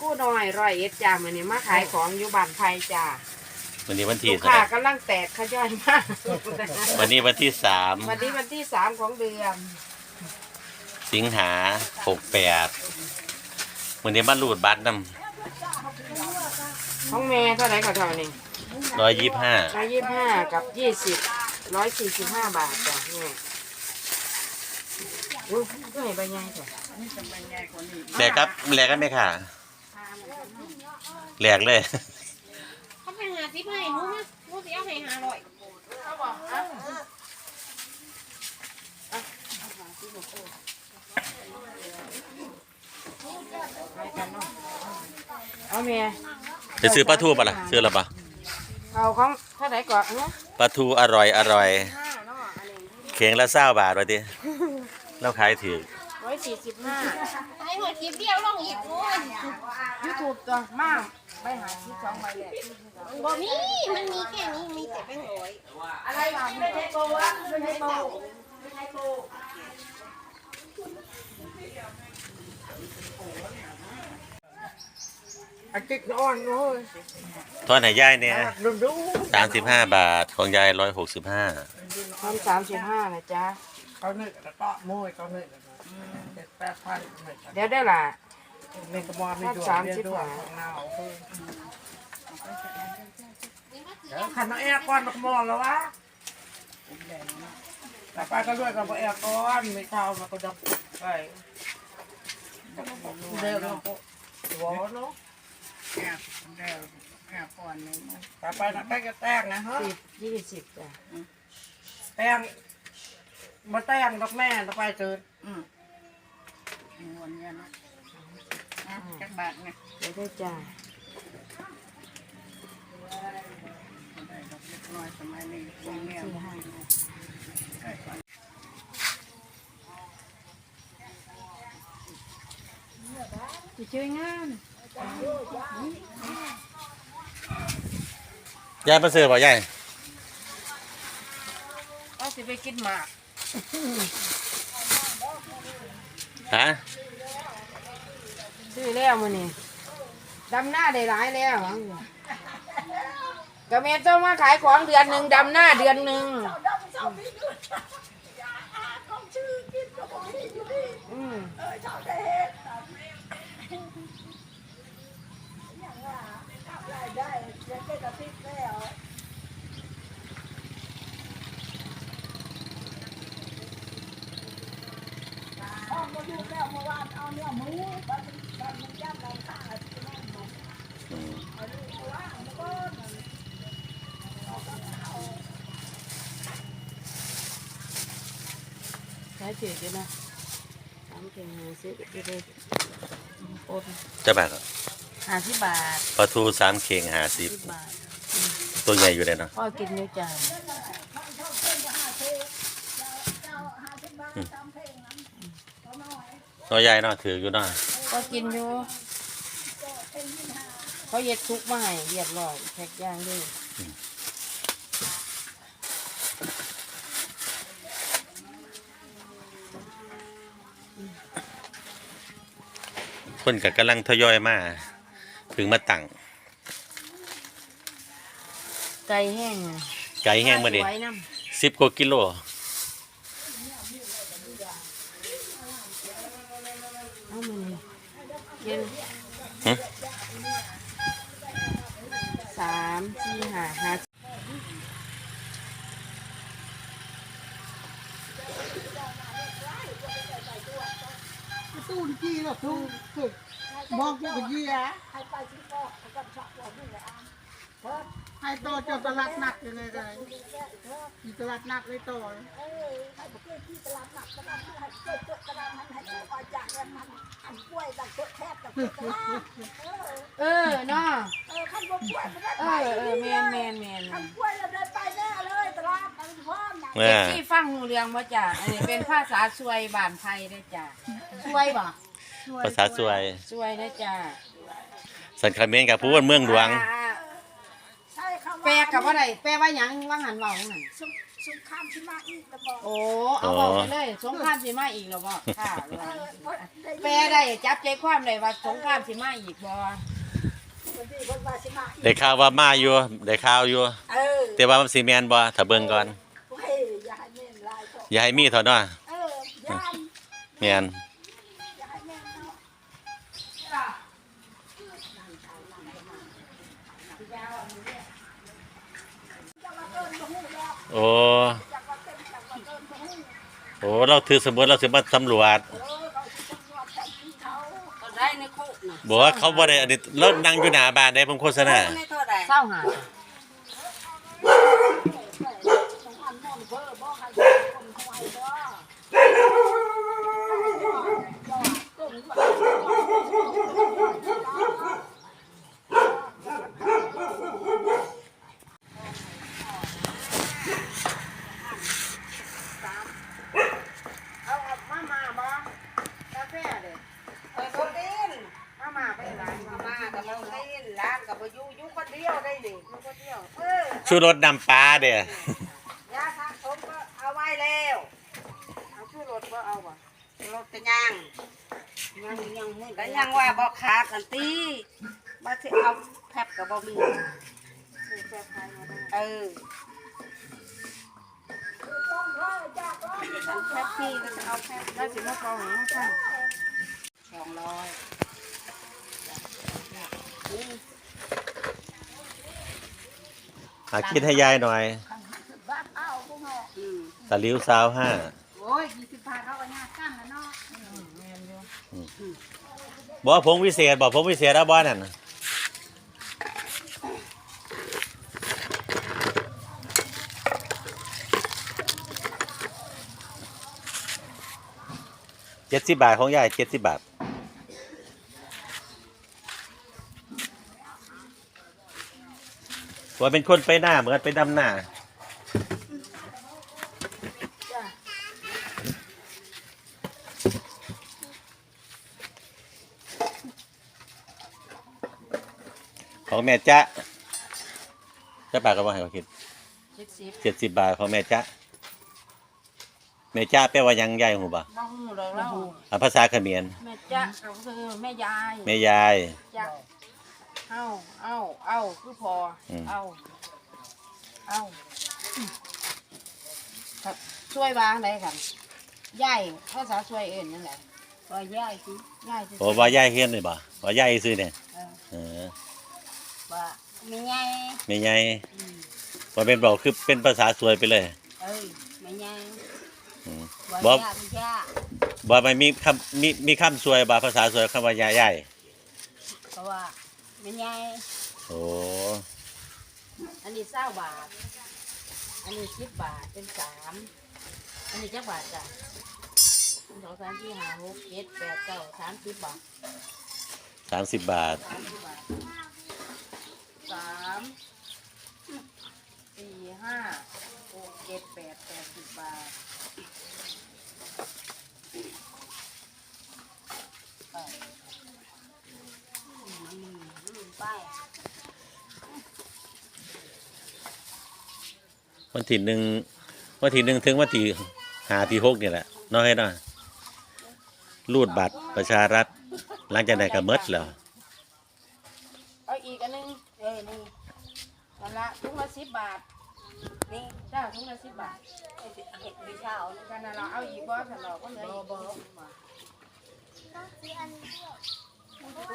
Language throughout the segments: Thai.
กู้น้อยร้อยเอ็ดจ้ามื้อนี้มาขายของอยู่บ้านไผจ้าวันนี้วันที่ลูกเท่าค้าไหร่กำลังแตกขย่อยมากวันนี้วันที่สามวันนี้วันที่สามของเดือนสิงหาหกแปดวันนี้มารูดบัตรนของแม่เท่าไหร่ก็เท่านี้ำร้อยยี่ห้าร้อยยี่สิบห้ากับยี่สิบร้อยสี่สิบห้าบาทจ้ะแม่อุ้ยก็ให้ใบใหญ่จ้ะแหลกครับแหลกกันไหมค่ะ แหลกเลย เขาไปหาสิบให้หนูมาหนูสิเอาให้หาร้อยเอาแม่จะซื้อปลาทูปะล่ะซื้อหรือเปล่าเอาของเท่าไหร่ก่อนเนาะปลาทูอร่อยอร่อยห้าเนาะอะไรเข่งละเศร้าบาทวะดิเราขายถือร้อยสี่สิบห้าให้หัวคลิปเดียวลงอีกโอ้ยยูทูบตัวมากไปหาที่สองใบแหละบ่มีมันมีแค่นี้มีแต่แบงค์ร้อยอะไรวะไม่ใช่โปรวะไม่ใช่โปรไม่ใช่โปรอาทิตย์อ่อนเลยทอนไหนย่ายเนี่ยดูดูสามสิบห้าบาทของยายร้อยหกสิบห้าทำสามสิบห้านะจ๊ะเขาหนึ่งแล้วก็มุ้ยเขาหนึ่งแล้วก็ เจ็ดแปดพันเดี๋ยวได้ล่ะเล่นกะบอกไม่ดวงเรียนดวงของเราคือขันน้องแอร์ก้อนกระบอกแล้ววะแต่ไปก็ด้วยกับแอร์ก้อนไม่เท่ามันก็ดับไปเร็วแล้วก็หัวเนาะแอบเร็วแอบก่อนเลยแต่ไปนะแป้งจะแตกนะฮะสิบยี่สิบจ้ะแป้งมาแตกดอกแม่ต่อไปเจอ อืมงวนเงี้ยนะนะจักบาทไงเดี๋ยว ฮะซื้อแล้วมื้อนี้ดำหน้าได้หลายแล้วกระเมนต้องมาขายของเดือนหนึ่งดำหน้าเดือนหนึ่งอืม ขายถือกันนะสามเข่งห้าสิบไปเลยโอนจะบาทห้าสิบบาทปลาทูสามเข่งห้าสิบสิบบาทตัวใหญ่อยู่เลยเนาะพ่อกินอยู่จ้ะ ตัวใหญ่เนาะถืออยู่เนาะพ่อกินอยู่ เขาเย็ดทุกมาให้เรียบร้อยแพ็กย่างด้วยคนกับกำลังทยอยมาถึงมาตั้งไก่แห้งไก่แห้งมาดิไว้น้สิบกว่ากิโลำเอามานี่เย็น หึ สามสี่ห้าห้าตู้จี้หรอตู้ตู้มองกูกับยี่อะให้โตจนตลาดหนักเลยเลยมีตลาดหนักเลยโตเออเนาะเออเออแมนแมนแมน เอ เด็ก อ ที่ฟังหูเรื่องว่าจ้ะอันนี้เป็นภาษาสวยบ้านไทยได้อจ้ะสวยบ่ภาษาสวยสวยได้อจ้ะสันคาเมนกับผู้ว่าเมืองหลวง อ่าแปลกับว่าไรแปลว่าหยังว่าหันเว่าว่าหันสุขข้ามที่มาอีกแล้วบอกโอ้เอาบอกไปเลย สงครามสิมาอีกแล้วบ่ค่ะแปลได้จับใจความเลยว่าสงครามสิมาอีกบ่วันที่คนว่าสิมาอีกได้ข่าวว่ามาอยู่ได้ข่าวอยู่เออแต่ว่ามันสิแม่นบ่ถ้าเบิ่งก่อน อย่าให้มีเท่านั้นเออย่านแม่นอย่าให้แม่นเนาะโอ้โอ้เราถือสมุดเราสิมาตำรวจก็ได้ในคุกน่ะบอกว่าเขาบ่ได้อันนี้เรานั่งอยู่หน้าบ้านได้ผมโฆษณาไม่เท่าไหร่เศร้าหา เอามามาบ่กาแฟเด้ไปบ่กินมามาไปร้านมามากับบ่กินร้านกับบ่อยู่อยู่คนเดียวได้นี่อยู่คนเดียวเออ ชูรสนำปลาเด้อยาสะสมก็เอาไว้แล้วเอาชื่อรถบ่เอาบ่รถก็ยัง ยังยังมึงก็ยังว่าบ่ขาดกันติบ่สิเอาแคบก็บ่มีเออฉันแคบพี่ก็จะเอาแคบแล้วสิมาเป่าหยังค่ะสองร้อยหาคิดให้ยายหน่อยบ้านเอาพวกเนาะอืมตะหลิวสาวห้าโอ้ยยี่สิบบาทเขาก็ยากกั้นแล้วเนาะ บอกว่าผงวิเศษบอกผงวิเศษแล้วบ่นั่นน่ะเจ็ดสิบบาทของยายเจ็ดสิบบาทว่าเป็นคนไปหน้าเหมือนไปดำหน้า ของแม่จ๊ะจะบาทก็ว่าให้เขาคิดเจ็ดสิบเจ็ดสิบบาทของแม่จ๊ะแม่จ๊ะแปลว่าหยังยายหูบ่บ่ฮู้ดอกแล้วอะภาษาเขมรแม่จ๊ะก็คือแม่ยายแม่ยายจ๊ะเอาเอาเอาคือพออมเอาเอาครับช่วยวางได้กันยายภาษาช่วยเอิ้นจังไดก็ย่ายสิยายสิโอ้ว่ายายเฮียนเลยบ่ว่ายายซื้อเนี่ยเออ เออว่าไม่ไงแม่ยายว่าเป็นบอกคือเป็นภาษาสวยไปเลย เออไม่ไงอืมว่าบอกย่าไม่ย่าบ่ไม่มีคำมีมีคำสวยบ่ภาษาสวยคำว่ายายยายเพราะว่าไม่ไงโอ้อันนี้เศร้าบาท อันนี้สิบบาทเป็นสามอันนี้จักบาทจ้ะหนึ่งสองสามสี่ห้าหกเจ็ดแปดเก้าสามสิบบาทสามสิบบาท สามสิบบาท สามสี่ห้าหกเจ็ดแปดแปดสิบบาทเออไปวันที่หนึ่งวันที่หนึ่งถึงวันที่หาที่หกนี่แหละน้อยเนาะรูดบัตรประชารัฐหลังจากนั้นก็หมดแล้วเอาอีกอันหนึง เออนี่ นั่นละถุ งละสิบบาท นี่จ้าถุงละสิบบาทเห็ดเห็ดไม่เช้านี่กันนั่นเราเอาอีกบ่สันเราก็เหลืออีกบ่บ่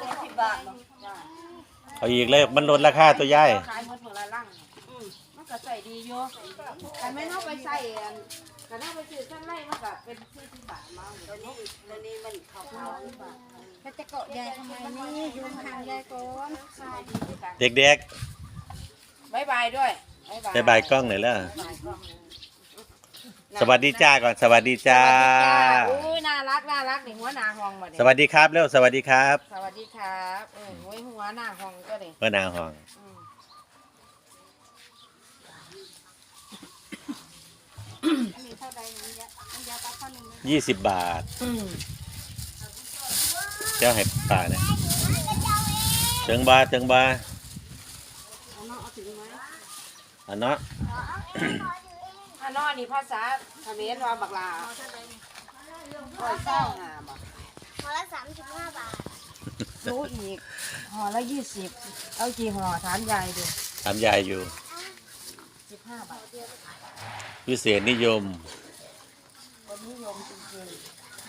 เจ็ดสิบบาทเนาะจ้าเอาอีกเลยมันลดราคาตัวยายขายหมดหมดละลังอืมมันก็ใส่ดีอยู่แต่ไม่เอาไปใส่อันแต่เอาไปซื้อเส้นไล่มันก็เป็นสี่สิบบาทมาตัวนี้ตัวนี้มันขาวขาวๆนี่ป่ะก็จะเกาะยายทำไมนี่ยืนห่างยายก่อนขายดีด้วยกันเด็ก บายบายด้วยๆบายบายกล้องหน่อยแล้วบ๊ายบายกล้องสวัสดีจ้าก่อนสวัสดีจ้าสวัสดีจ้าอุ้ยน่ารักน่ารักนี่หัวหน้าห้องมาเด็สวัสดีครับเร็วสวัสดีครับ สวัสดีครับเออโอ้ยหัวหน้าห้องก็เด็เมื่อนาห้องอืมอันนี้เท่าใดนี่ยะอันยาปลาข้าวหนึ่งนะยี่สิบบาทอืมเจ้าให้ป่าเนี่ยเจิงบาเจิงบา เอาเนาะเอาถึงไหมอันเนาะอันนอนนี่ภาษาเขมรว่าบักลาร้อยเศร้าหาบ่พอละสามสิบห้าบาทรู้อีกห่อละยี่สิบเอากี่ห่อถามยายดูถามยายอยู่สิบห้าบาทพิเศษนิยมคนนิยมจริง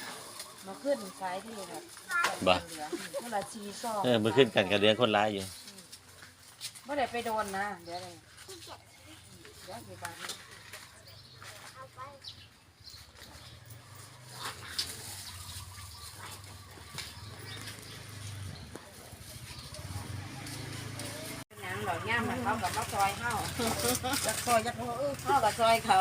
ๆมาขึ้นขายที่แบบบ่เหลือเมื่อไรชีซอกเออมันขึ้นกันกับเลี้ยงคนร้ายอยู่เมื่อไรไปโดนนะเดี๋ยวอะไรเดี๋ยวกี่บาท หลอกย่ามมันเขากับมาซอยเฮาจักซอยจักเออเฮากับซอยเขา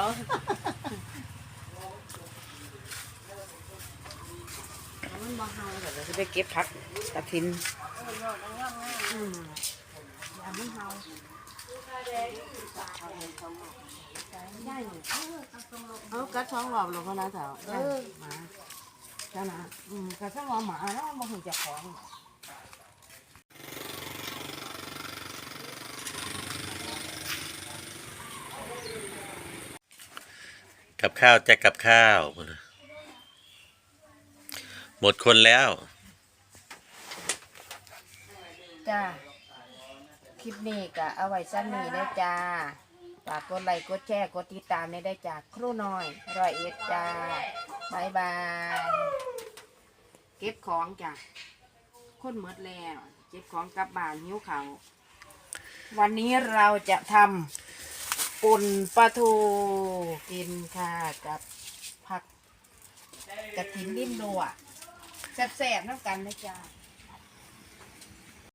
มันบ่เฮาเดี๋ยวจะไปเก็บผักกระถินอืมอย่ามันเฮา เอากัดท้องหลอบลงก็นะเถอะเออหมาเจ้านะอืมกัดท้องหลอบหมาแล้วมันบ่หูจักของกับข้าวแจกกับข้าว หมดคนแล้ว จ้า คลิปนี้ก็เอาไว้สั้นนี้ได้จ้าฝากกดไลค์กดแชร์กดติดตามได้ได้จากครูน้อยร้อยเอ็ดจ้าบายบายเก็บของจ้ะคนหมดแล้วเก็บของกลับบ้านหิ้วเขาวันนี้เราจะทำปุ่นปลาทูกินค่ะกับผักกระถินลิ้นดัวแซ่บๆน้ำกันนะจ้า